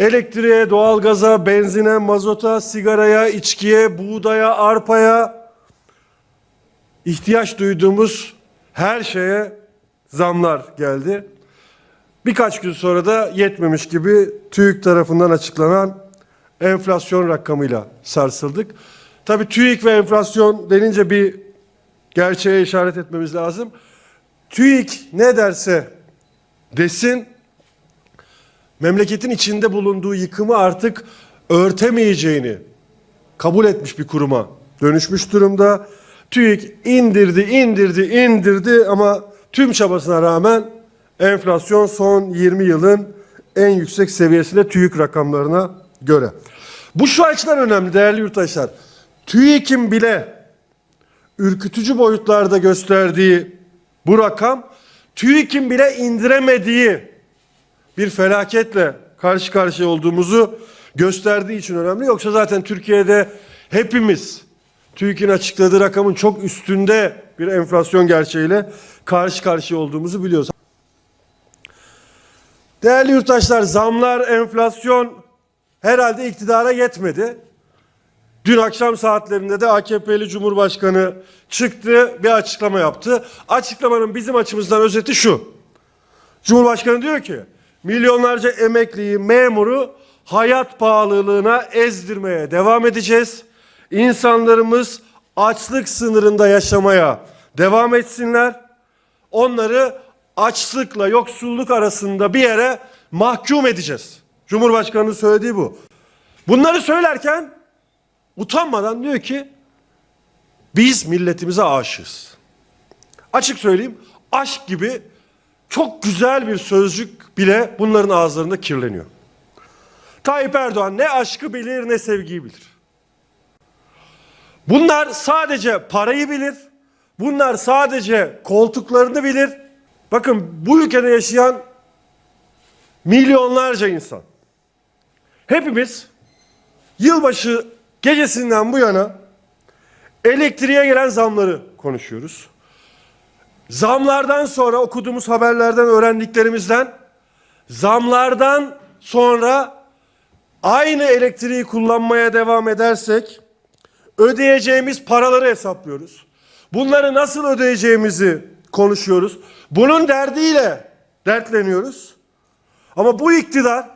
Elektriğe, doğalgaza, benzine, mazota, sigaraya, içkiye, buğdaya, arpaya ihtiyaç duyduğumuz her şeye zamlar geldi. Birkaç gün sonra da yetmemiş gibi TÜİK tarafından açıklanan enflasyon rakamıyla sarsıldık. Tabii TÜİK ve enflasyon denince bir gerçeğe işaret etmemiz lazım. TÜİK ne derse desin memleketin içinde bulunduğu yıkımı artık örtemeyeceğini kabul etmiş bir kuruma dönüşmüş durumda. TÜİK indirdi, indirdi, indirdi ama tüm çabasına rağmen enflasyon son 20 yılın en yüksek seviyesinde TÜİK rakamlarına göre. Bu şu açıdan önemli değerli yurttaşlar. TÜİK'in bile ürkütücü boyutlarda gösterdiği bu rakam TÜİK'in bile indiremediği bir felaketle karşı karşıya olduğumuzu gösterdiği için önemli. Yoksa zaten Türkiye'de hepimiz TÜİK'in açıkladığı rakamın çok üstünde bir enflasyon gerçeğiyle karşı karşıya olduğumuzu biliyoruz. Değerli yurttaşlar zamlar, enflasyon herhalde iktidara yetmedi. Dün akşam saatlerinde de AKP'li Cumhurbaşkanı çıktı bir açıklama yaptı. Açıklamanın bizim açımızdan özeti şu. Cumhurbaşkanı diyor ki milyonlarca emekliyi, memuru hayat pahalılığına ezdirmeye devam edeceğiz. İnsanlarımız açlık sınırında yaşamaya devam etsinler. Onları açlıkla yoksulluk arasında bir yere mahkum edeceğiz. Cumhurbaşkanının söylediği bu. Bunları söylerken utanmadan diyor ki biz milletimize aşığız. Açık söyleyeyim aşk gibi çok güzel bir sözcük bile bunların ağızlarında kirleniyor. Tayyip Erdoğan ne aşkı bilir ne sevgiyi bilir. Bunlar sadece parayı bilir. Bunlar sadece koltuklarını bilir. Bakın bu ülkede yaşayan milyonlarca insan. Hepimiz yılbaşı gecesinden bu yana elektriğe gelen zamları konuşuyoruz. Zamlardan sonra okuduğumuz haberlerden öğrendiklerimizden zamlardan sonra aynı elektriği kullanmaya devam edersek ödeyeceğimiz paraları hesaplıyoruz. Bunları nasıl ödeyeceğimizi konuşuyoruz. Bunun derdiyle dertleniyoruz. Ama bu iktidar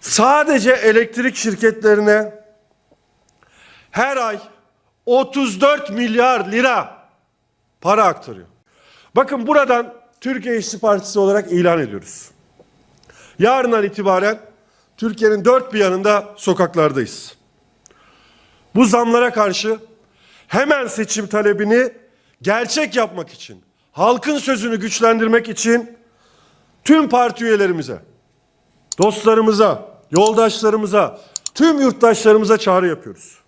sadece elektrik şirketlerine her ay 34 milyar lira para aktarıyor. Bakın buradan Türkiye İşçi Partisi olarak ilan ediyoruz. Yarından itibaren Türkiye'nin dört bir yanında sokaklardayız. Bu zamlara karşı hemen seçim talebini gerçek yapmak için, halkın sözünü güçlendirmek için tüm parti üyelerimize, dostlarımıza, yoldaşlarımıza, tüm yurttaşlarımıza çağrı yapıyoruz.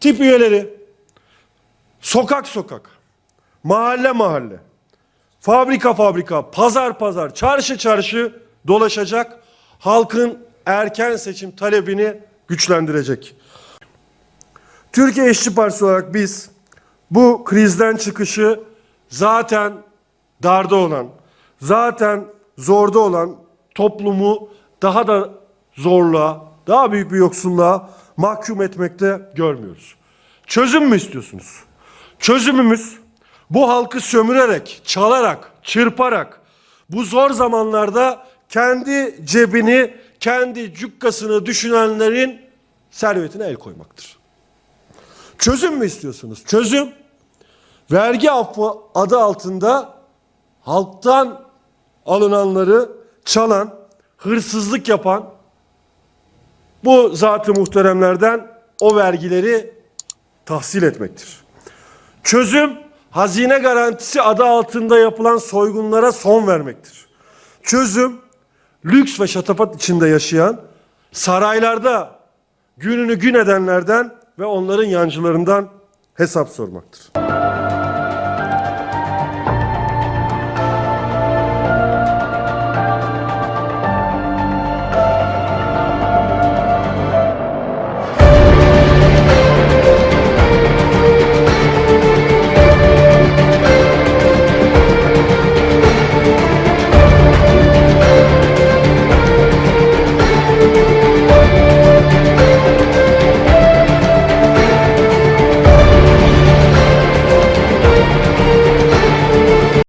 Tip üyeleri sokak sokak, mahalle mahalle, fabrika fabrika, pazar pazar, çarşı çarşı dolaşacak, halkın erken seçim talebini güçlendirecek. Türkiye İşçi Partisi olarak biz bu krizden çıkışı zaten darda olan, zaten zorda olan toplumu daha da zorluğa, daha büyük bir yoksulluğa mahkum etmekte görmüyoruz. Çözüm mü istiyorsunuz? Çözümümüz bu halkı sömürerek, çalarak, çırparak bu zor zamanlarda kendi cebini, kendi cukkasını düşünenlerin servetine el koymaktır. Çözüm mü istiyorsunuz? Çözüm vergi affı adı altında halktan alınanları çalan, hırsızlık yapan bu zatı muhteremlerden o vergileri tahsil etmektir. Çözüm hazine garantisi adı altında yapılan soygunlara son vermektir. Çözüm lüks ve şatafat içinde yaşayan saraylarda gününü gün edenlerden ve onların yancılarından hesap sormaktır.